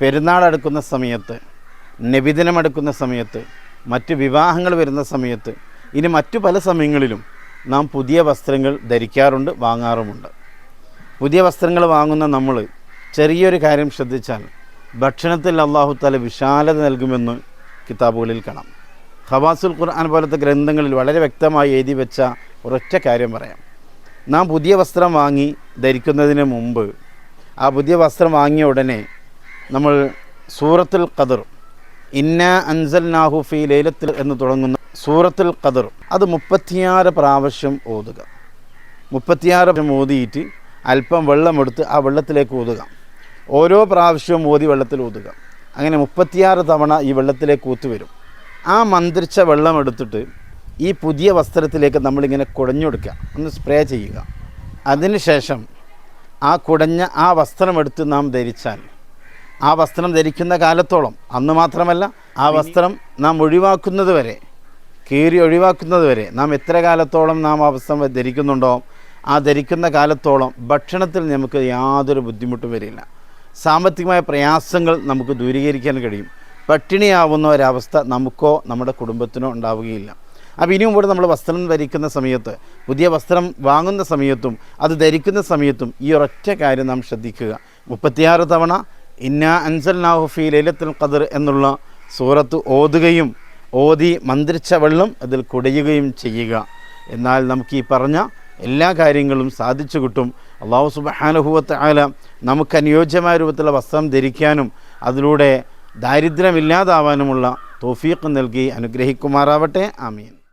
പെരുന്നാൾ അടുക്കുന്ന സമയത്ത് നബിദിനം അടുക്കുന്ന സമയത്ത് മറ്റ് വിവാഹങ്ങൾ വരുന്ന സമയത്ത് ഇനി മറ്റു പല സമയങ്ങളിലും നാം പുതിയ വസ്ത്രങ്ങൾ ധരിക്കാറുണ്ട് വാങ്ങാറുമുണ്ട്. പുതിയ വസ്ത്രങ്ങൾ വാങ്ങുന്ന നമ്മൾ ചെറിയൊരു കാര്യം ശ്രദ്ധിച്ചാൽ ഭക്ഷണത്തിൽ അള്ളാഹു താല വിശാലത നൽകുമെന്ന് കിതാബുകളിൽ കാണാം. ഖവാസുൽ ഖുർആൻ പോലത്തെ ഗ്രന്ഥങ്ങളിൽ വളരെ വ്യക്തമായി എഴുതി വെച്ച ഒരൊറ്റ കാര്യം പറയാം. നാം പുതിയ വസ്ത്രം വാങ്ങി ധരിക്കുന്നതിന് മുമ്പ് ആ പുതിയ വസ്ത്രം വാങ്ങിയ ഉടനെ നമ്മൾ സൂറത്തുൽ ഖദർ ഇന്ന അൻസൽ നാഹുഫി ലൈലത്തിൽ എന്ന് തുടങ്ങുന്ന സൂറത്തുൽ ഖദർ. അത് മുപ്പത്തിയാറ് പ്രാവശ്യം ഓതുക. മുപ്പത്തിയാറ് ഓതിയിട്ട് അല്പം വെള്ളമെടുത്ത് ആ വെള്ളത്തിലേക്ക് ഊതുക. ഓരോ പ്രാവശ്യവും ഓതി വെള്ളത്തിൽ ഊതുക. അങ്ങനെ മുപ്പത്തിയാറ് തവണ ഈ വെള്ളത്തിലേക്ക് ഊത്തുവരും. ആ മന്ത്രിച്ച വെള്ളം എടുത്തിട്ട് ഈ പുതിയ വസ്ത്രത്തിലേക്ക് നമ്മളിങ്ങനെ കുടഞ്ഞെടുക്കുക. ഒന്ന് സ്പ്രേ ചെയ്യുക. അതിനുശേഷം ആ കുടഞ്ഞ ആ വസ്ത്രമെടുത്ത് നാം ധരിച്ചാൽ ആ വസ്ത്രം ധരിക്കുന്ന കാലത്തോളം അന്ന് മാത്രമല്ല ആ വസ്ത്രം നാം ഒഴിവാക്കുന്നത് വരെ കീറി ഒഴിവാക്കുന്നത് വരെ നാം എത്ര കാലത്തോളം നാം ആ വസ്ത്രം ധരിക്കുന്നുണ്ടോ ആ ധരിക്കുന്ന കാലത്തോളം ഭക്ഷണത്തിൽ നമുക്ക് യാതൊരു ബുദ്ധിമുട്ടും വരില്ല. സാമ്പത്തികമായ പ്രയാസങ്ങൾ നമുക്ക് ദൂരീകരിക്കാൻ കഴിയും. പട്ടിണിയാവുന്ന ഒരവസ്ഥ നമുക്കോ നമ്മുടെ കുടുംബത്തിനോ ഉണ്ടാവുകയില്ല. അപ്പോൾ ഇനിയും കൂടെ നമ്മൾ വസ്ത്രം ധരിക്കുന്ന സമയത്ത് പുതിയ വസ്ത്രം വാങ്ങുന്ന സമയത്തും അത് ധരിക്കുന്ന സമയത്തും ഈ ഒരൊറ്റ കാര്യം നാം ശ്രദ്ധിക്കുക. മുപ്പത്തിയാറ് തവണ ഇന്ന അൻസൽ നാഹുഫി ലൈലത്തുൽ ഖദർ എന്നുള്ള സൂറത്ത് ഓതുകയും ഓതി മന്ത്രിച്ച വെള്ളം അതിൽ കുടയുകയും ചെയ്യുക. എന്നാൽ നമുക്ക് ഈ പറഞ്ഞ എല്ലാ കാര്യങ്ങളും സാധിച്ചു കിട്ടും. അള്ളാഹു സുബഹാനുഭവത്തെ ആല നമുക്ക് അനുയോജ്യമായ രൂപത്തിലുള്ള വസ്ത്രം ധരിക്കാനും അതിലൂടെ ദാരിദ്ര്യമില്ലാതാവാനുമുള്ള തോഫീക്ക് നൽകി അനുഗ്രഹിക്കുമാറാവട്ടെ. ആമീൻ.